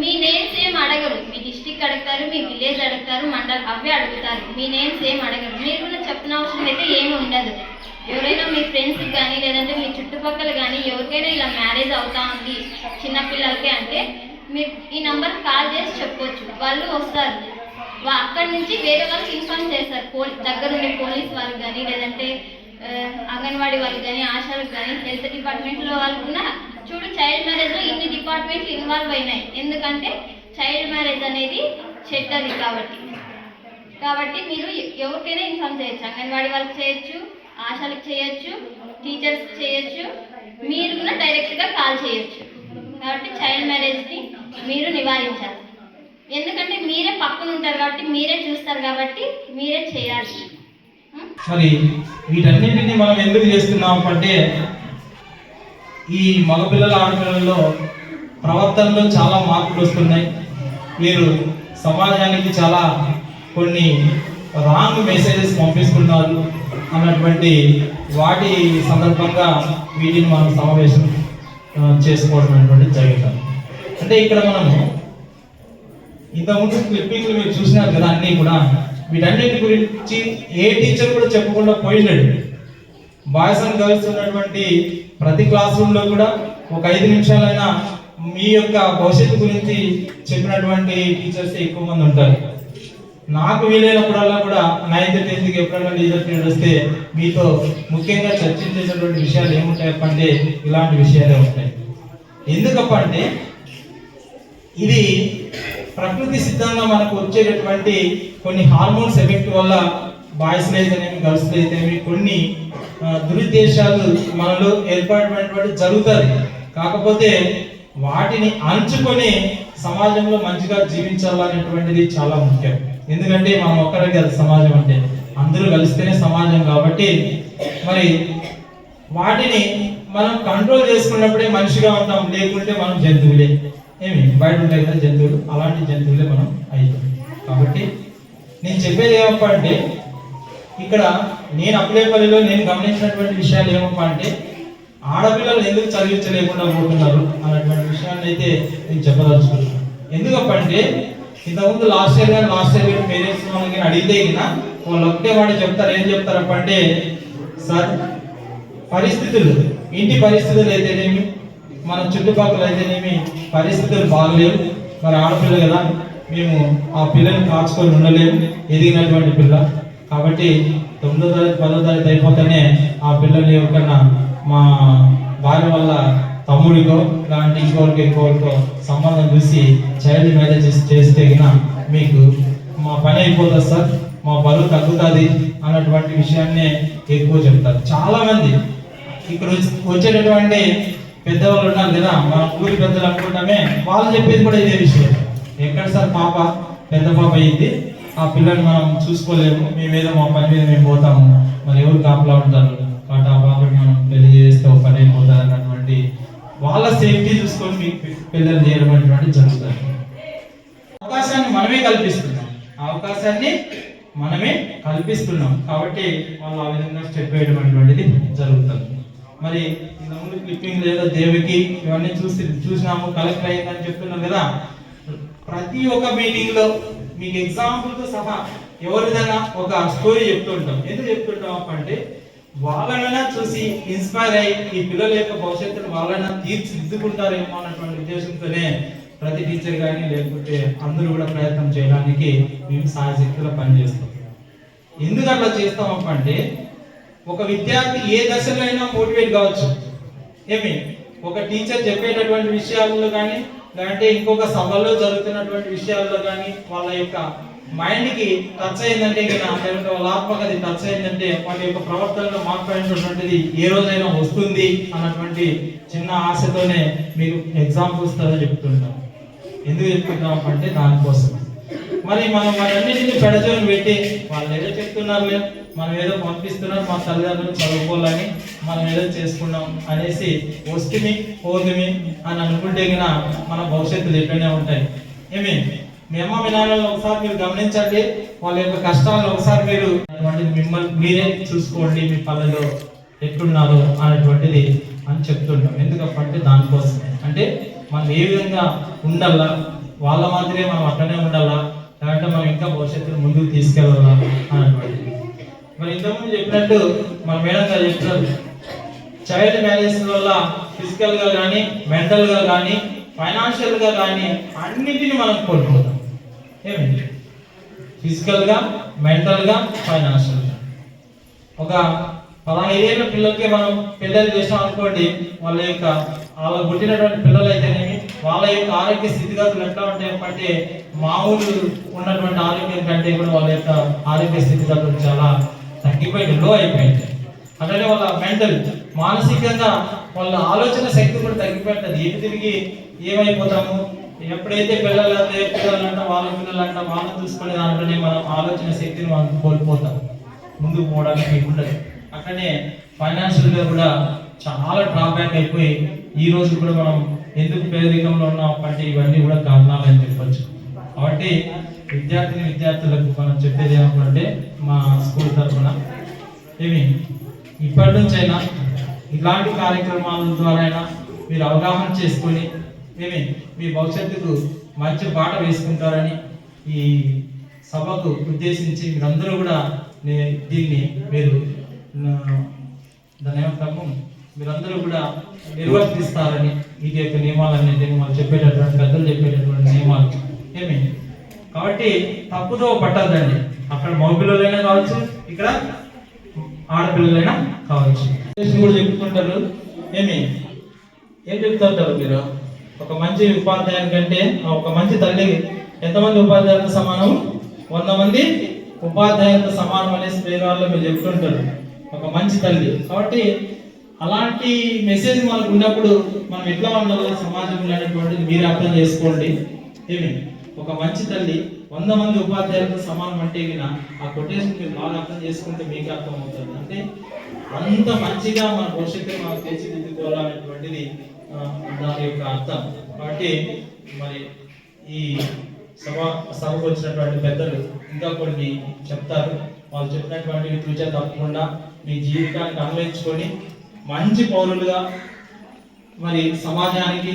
మీ names ఏం అడగరు. మీ district అడుగుతారు మీ విలేజ్ అడుగుతారు మండల్ అవే అడుగుతారు. మీ నేమ్స్ ఏం అడగరు. మీరు కూడా చెప్పిన అవసరం అయితే ఏమి ఉండదు. ఎవరైనా మీ ఫ్రెండ్స్కి కానీ లేదంటే మీ చుట్టుపక్కల కానీ ఎవరికైనా ఇలా మ్యారేజ్ అవుతా ఉంది చిన్నపిల్లలకి అంటే మీరు ఈ నంబర్ కాల్ చేసి చెప్పొచ్చు. వాళ్ళు వస్తారు. అక్కడి నుంచి వేరే వాళ్ళకి ఇన్ఫార్మ్ చేస్తారు. పోలీ దగ్గరుండే పోలీస్ వాళ్ళకి కానీ లేదంటే అంగన్వాడీ వాళ్ళకి కానీ ఆశాలకు కానీ హెల్త్ డిపార్ట్మెంట్లో వాళ్ళు కూడా చూడు చైల్డ్ మ్యారేజ్లో ఇన్ని డిపార్ట్మెంట్స్ ఇన్వాల్వ్ అయినాయి. ఎందుకంటే చైల్డ్ మ్యారేజ్ అనేది చెడ్డది కాబట్టి. కాబట్టి మీరు ఎవరికైనా ఇన్ఫార్మ్ చేయొచ్చు. అంగన్వాడీ వాళ్ళకి చేయొచ్చు ఆశలకు చేయొచ్చు టీచర్స్ చేయొచ్చు మీరు కూడా డైరెక్ట్గా కాల్ చేయొచ్చు. కాబట్టి చైల్డ్ మ్యారేజ్ని మీరు నివారించాలి. ఎందుకంటే మీరే పక్కన ఉంటారు కాబట్టి మీరే చూస్తారు కాబట్టి మీరే చేయాలి. మరి వీటన్నింటినీ మనం ఎందుకు చేస్తున్నాం అంటే ఈ మగపిల్లల ఆడపిల్లల్లో ప్రవర్తనలో చాలా మార్పులు వస్తున్నాయి. మీరు సమాజానికి చాలా కొన్ని రాంగ్ మెసేజెస్ పంపిస్తున్నారు అన్నటువంటి వాటి సందర్భంగా వీటిని మనం సమావేశం చేసుకోవడం అనేటువంటి జరుగుతాం అంటే ఇక్కడ మనము ఇంతకుముందు క్లిప్పింగ్లు మీరు చూసినారు కదా అన్నీ కూడా. వీటన్నిటి గురించి ఏ టీచర్ కూడా చెప్పకుండా పోయినాడు బాయ్స్ అండ్ గర్ల్స్ ఉన్నటువంటి ప్రతి క్లాస్ రూమ్లో కూడా ఒక ఐదు నిమిషాలైనా మీ యొక్క భవిష్యత్తు గురించి చెప్పినటువంటి టీచర్స్ ఎక్కువ మంది ఉంటారు. నాకు వీలైనప్పుడల్లా కూడా నైన్త్ టెన్త్కి ఎప్పుడైనా టీచర్ పీరియడ్ వస్తే మీతో ముఖ్యంగా చర్చించేటటువంటి విషయాలు ఏముంటాయి అంటే ఇలాంటి విషయాలే ఉంటాయి. ఎందుకప్ప అంటే ఇది ప్రకృతి సిద్ధంగా మనకు వచ్చేటటువంటి కొన్ని హార్మోన్స్ ఎఫెక్ట్ వల్ల బాయ్స్ అయితేనేమి గర్ల్స్ అయితేనేమి కొన్ని దురుద్దేశాలు మనలో ఏర్పడినటువంటి జరుగుతుంది కాకపోతే వాటిని అంచుకొని సమాజంలో మంచిగా జీవించాలనేటువంటిది చాలా ముఖ్యం. ఎందుకంటే మనం ఒక్కరే అది సమాజం అంటే. అందరూ కలిస్తేనే సమాజం కాబట్టి మరి వాటిని మనం కంట్రోల్ చేసుకున్నప్పుడే మనిషిగా ఉంటాం. లేకుంటే మనం జంతువులే. ఏమి? బయట ఉంటాయి కదా జంతువులు. అలాంటి జంతువులే మనం అవుతాం కాబట్టి నేను చెప్పేది ఏమప్ప అంటే ఇక్కడ నేను అప్పులేపల్లిలో నేను గమనించినటువంటి విషయాలు ఏమప్ప అంటే ఆడపిల్లలు ఎందుకు చదివించలేకుండా పోతున్నారు అన్నటువంటి విషయాన్ని అయితే నేను చెప్పదలుచుకున్నాను. ఎందుకప్పంటే ఇంతకుముందు లాస్ట్ ఇయర్ కానీ లాస్ట్ ఇయర్ కానీ పేరెంట్స్ మనకి అడిగితే గిన వాళ్ళు ఒకటే వాడు చెప్తారు ఏం చెప్తారప్ప అంటే సార్ పరిస్థితులు ఇంటి పరిస్థితులు అయితేనేమి మన చుట్టుపక్కల అయితేనేమి పరిస్థితులు బాగలేవు. మరి ఆడపిల్ల కదా మేము ఆ పిల్లని కాచుకొని ఉండలేము ఎదిగినటువంటి పిల్ల. కాబట్టి తొమ్మిదో తరగతి పదో తరగతి అయిపోతేనే ఆ పిల్లల్ని ఎవరికన్నా మా భార్య వల్ల తమ్ముడికో లాంటి ఇంకోరికో ఇంకోరికో సంబంధం చూసి చైల్డ్ మ్యారేజెస్ చేస్తే మీకు మా పని అయిపోతుంది సార్ మా బరువు తగ్గుతుంది అన్నటువంటి విషయాన్నే ఎక్కువ చెప్తారు. చాలామంది ఇక్కడ వచ్చేటటువంటి పెద్దవాళ్ళు ఉన్నారు కదా మన ఊరి పెద్దలు అనుకుంటామే వాళ్ళు చెప్పేది కూడా ఇదే విషయం. ఎక్కడ సార్ పాప? పెద్ద పాప అయ్యింది ఆ పిల్లని మనం చూసుకోలేము. మేమేదో మా పని మీద మేము పోతాము. మరి ఎవరు కాపలా ఉంటారు? కాబట్టి ఆ పాపని మనం పెళ్ళి చేస్తే ఒక పని అయిపోతుంది అన్నటువంటి వాళ్ళ సేఫ్టీ చూసుకొని మీకు పిల్లలు చేయడం అనేటువంటి జరుగుతుంది అవకాశాన్ని మనమే కల్పిస్తున్నాం. ఆ అవకాశాన్ని మనమే కల్పిస్తున్నాం. కాబట్టి వాళ్ళు ఆ విధంగా స్టెప్ వేయడం అనేటువంటిది జరుగుతుంది. మరి ఇంతకుముందు క్లిప్పింగ్ లేదా దేవికి ఇవన్నీ చూసి చూసినాము కలెక్ట్ అయ్యిందని చెప్తున్నాం కదా. ప్రతి ఒక్క మీటింగ్లో మీకు ఎగ్జాంపుల్తో సహా ఎవరిదైనా ఒక స్టోరీ చెప్తుంటాం. ఎందుకు చెప్తుంటాం అంటే వాళ్ళనైనా చూసి ఇన్స్పైర్ అయ్యి ఈ పిల్లల యొక్క భవిష్యత్తును వాళ్ళైనా తీర్చిదిద్దుకుంటారేమో అన్నటువంటి ఉద్దేశంతోనే ప్రతి టీచర్ కానీ లేకపోతే అందరూ కూడా ప్రయత్నం చేయడానికి మేము సహాయశక్తిలో పనిచేస్తాం. ఎందుకు అట్లా చేస్తాం అంటే ఒక విద్యార్థి ఏ దశలో అయినా మోటివేట్ కావచ్చు. ఏమి? ఒక టీచర్ చెప్పేటటువంటి విషయాల్లో కానీ లేదంటే ఇంకొక సభలో జరుగుతున్నటువంటి విషయాల్లో కానీ వాళ్ళ యొక్క మైండ్కి టచ్ అయిందంటే గిన, లేదంటే వాళ్ళ ఆత్మకది టచ్ అయిందంటే వాళ్ళ యొక్క ప్రవర్తనలో మార్పు ఏ రోజైనా వస్తుంది అన్నటువంటి చిన్న ఆశతోనే మీకు ఎగ్జాంపుల్స్తో చెప్తుంటాం. ఎందుకు చెప్తున్నాం అంటే దానికోసం. మరి మనం వాటన్నిటిని పెడచని పెట్టి వాళ్ళు ఏదో చెప్తున్నారులే మనం ఏదో పంపిస్తున్నారు మా తల్లిదండ్రులు చదువుకోవాలని మనం ఏదో చేసుకున్నాం అనేసి వస్తుమి పోతుమి అని అనుకుంటే గిన మన భవిష్యత్తులు ఎట్లనే ఉంటాయి. ఏమి? మీ అమ్మ ఒకసారి మీరు గమనించండి వాళ్ళ యొక్క కష్టాలను ఒకసారి మీరు అటువంటిది మిమ్మల్ని మీరే చూసుకోండి మీ పల్లెలో ఎట్లున్నారు అనేటువంటిది అని చెప్తుంటాం. ఎందుకంటే దానికోసం అంటే మనం ఏ విధంగా ఉండాలా వాళ్ళ మాదిరే మనం అట్లనే ఉండాలా? లేదంటే మనం ఇంకా భవిష్యత్తును ముందుకు తీసుకెళ్ళాలా అన్నటువంటిది మరి ఇంతకుముందు చెప్పినట్టు మన మేడం గారు చెప్తారు చైల్డ్ మ్యారేజ్ వల్ల ఫిజికల్గా కానీ మెంటల్గా కానీ ఫైనాన్షియల్గా కానీ అన్నిటిని మనం కోల్పోతాం. ఏమండి? ఫిజికల్గా మెంటల్గా ఫైనాన్షియల్గా. ఒక పదహైదేళ్ళ పిల్లలకి మనం పెద్దలు చేసాం అనుకోండి వాళ్ళ యొక్క వాళ్ళ పుట్టినటువంటి పిల్లలు అయితేనేమి వాళ్ళ యొక్క ఆరోగ్య స్థితిగతులు ఎట్లా ఉంటాయి అంటే మామూలు ఉన్నటువంటి ఆరోగ్యం కంటే కూడా వాళ్ళ యొక్క ఆరోగ్య స్థితిగతులు చాలా తగ్గిపోయింది లో అయిపోయింది. అట్లనే వాళ్ళ మెంటల్ మానసికంగా వాళ్ళ ఆలోచన శక్తి కూడా తగ్గిపోయింది. ఎటు తిరిగి ఏమైపోతాము? ఎప్పుడైతే పిల్లలు అంటే పిల్లలు అంట వాళ్ళ పిల్లలు అంట వాళ్ళని చూసుకునే దాంట్లోనే మనం ఆలోచన శక్తిని మనం కోల్పోతాం. ముందుకు పోవడానికి ఉండదు. అట్లనే ఫైనాన్షియల్గా కూడా చాలా డ్రాబ్యాక్ అయిపోయి ఈ రోజు కూడా మనం ఎందుకు పేదరికంలో ఉన్నాం అంటే ఇవన్నీ కూడా కారణాలు అని చెప్పొచ్చు. కాబట్టి విద్యార్థిని విద్యార్థులకు మనం చెప్పేది ఏమంటే మా స్కూల్ తరఫున ఏమి? ఇప్పటి నుంచైనా ఇలాంటి కార్యక్రమాల ద్వారా అయినా మీరు అవగాహన చేసుకొని ఏమి? మీ భవిష్యత్తుకు మంచి బాట వేసుకుంటారని ఈ సభకు ఉద్దేశించి మీరందరూ కూడా దీన్ని మీరు దాని ఏమంటాము? మీరందరూ కూడా నిర్వర్తిస్తారని ఈ యొక్క నియమాలన్నింటినీ మనం చెప్పేటటువంటి పెద్దలు చెప్పేటటువంటి నియమాలు. ఏమి? కాబట్టి తప్పుదో పట్టద్దండి. అక్కడ మగపిల్లలైనా కావచ్చు ఇక్కడ ఆడపిల్లలైనా కావచ్చు. కూడా చెప్తుంటారు. ఏమి? ఏం చెప్తుంటారు మీరు? ఒక మంచి ఉపాధ్యాయుని కంటే ఒక మంచి తల్లి ఎంతమంది ఉపాధ్యాయులతో సమానం? వంద మంది ఉపాధ్యాయులతో సమానం అనే వాళ్ళు మీరు చెప్తుంటారు. ఒక మంచి తల్లి. కాబట్టి అలాంటి మెసేజ్ మనకు ఉన్నప్పుడు మనం ఎట్లా ఉండాలి సమాజంలో అనేటువంటిది మీరు అర్థం చేసుకోండి. ఏమి? ఒక మంచి తల్లి వంద మంది ఉపాధ్యాయులతో సమానం అంటే గిన ఆ కొటేషన్ మీరు బాగా అర్థం చేసుకుంటే మీకు అర్థం అవుతుంది అంటే అంత మంచిగా మన భవిష్యత్తు మనం తీర్చిదిద్దుకోవాలనేటువంటిది దాని యొక్క అర్థం. కాబట్టి మరి ఈ సభ సభకు వచ్చినటువంటి పెద్దలు ఇంకా కొన్ని చెప్తారు. వాళ్ళు చెప్పినటువంటి ఫ్యూచర్ తప్పకుండా మీ జీవితానికి అన్వయించుకొని మంచి పౌరులుగా మరి సమాజానికి